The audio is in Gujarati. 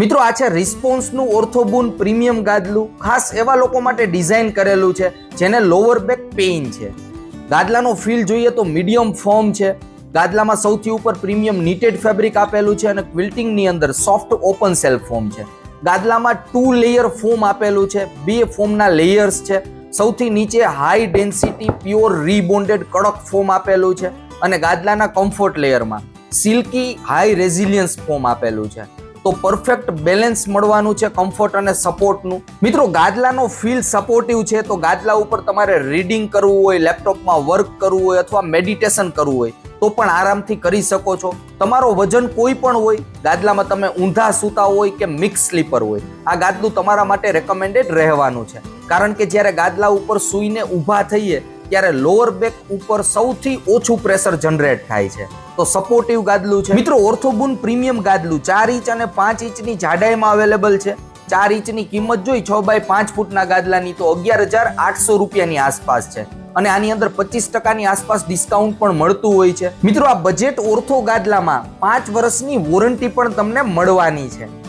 મિત્રો, આ છે રિસ્પોન્સનું ઓર્થોબુન પ્રીમિયમ ગાદલું. ખાસ એવા લોકો માટે ડિઝાઇન કરેલું છે, જેને લોઅર બેક પેઇન છે. ગાદલાનો ફીલ જોઈએ તો મીડિયમ ફોર્મ છે. ગાદલામાં સૌથી ઉપર પ્રીમિયમ નીટેડ ફેબ્રિક આપેલું છે અને ક્વિલ્ટિંગની અંદર સોફ્ટ ઓપન સેલ ફોર્મ છે. ગાદલામાં ટુ લેયર ફોર્મ આપેલું છે, બે ફોર્મના લેયર્સ છે. સૌથી નીચે હાઈ ડેન્સિટી પ્યોર રીબોન્ડેડ કડક ફોર્મ આપેલું છે અને ગાદલાના કમ્ફર્ટ લેયરમાં સિલ્કી હાઈ રેઝિલિયન્સ ફોર્મ આપેલું છે. તો પરફેક્ટ બેલેન્સ મળવાનું છે કમ્ફર્ટ અને સપોર્ટનું મિત્રો, ગાદલાનો ફીલ સપોર્ટિવ છે, તો ગાદલા ઉપર તમારે રીડિંગ કરવું હોય લેપટોપમાં વર્ક કરવું હોય અથવા મેડિટેશન કરવું હોય, તો પણ આરામથી કરી શકો છો. તમારો વજન કોઈ પણ હોય, ગાદલામાં તમે ઊંધા સૂતા હોય કે મિક્સ સ્લીપર હોય, આ ગાદલું તમારા માટે રેકમેન્ડેડ રહેવાનું છે. કારણ કે જ્યારે ગાદલા ઉપર સૂઈને ઊભા થઈએ ત્યારે લોઅર બેક ઉપર સૌથી ઓછું પ્રેશર જનરેટ થાય છે. તો સપોર્ટિવ ગાદલું છે. મિત્રો ઓર્થોબુન પ્રીમિયમ ગાદલું ચાર ઇંચ અને પાંચ ઇંચની જાડાઈમાં અવેલેબલ છે. ચાર ઇંચની કિંમત જોઈ છ બાય પાંચ ફૂટના ગાદલાની તો અગિયાર હજાર આઠસો રૂપિયાની આસપાસ છે. અને આની અંદર પચીસ ટકાની આસપાસ ડિસ્કાઉન્ટ પણ મળતું હોય છે. મિત્રો, આ બજેટ ઓર્થો ગાદલામાં પાંચ વર્ષની વોરંટી પણ તમને મળવાની છે.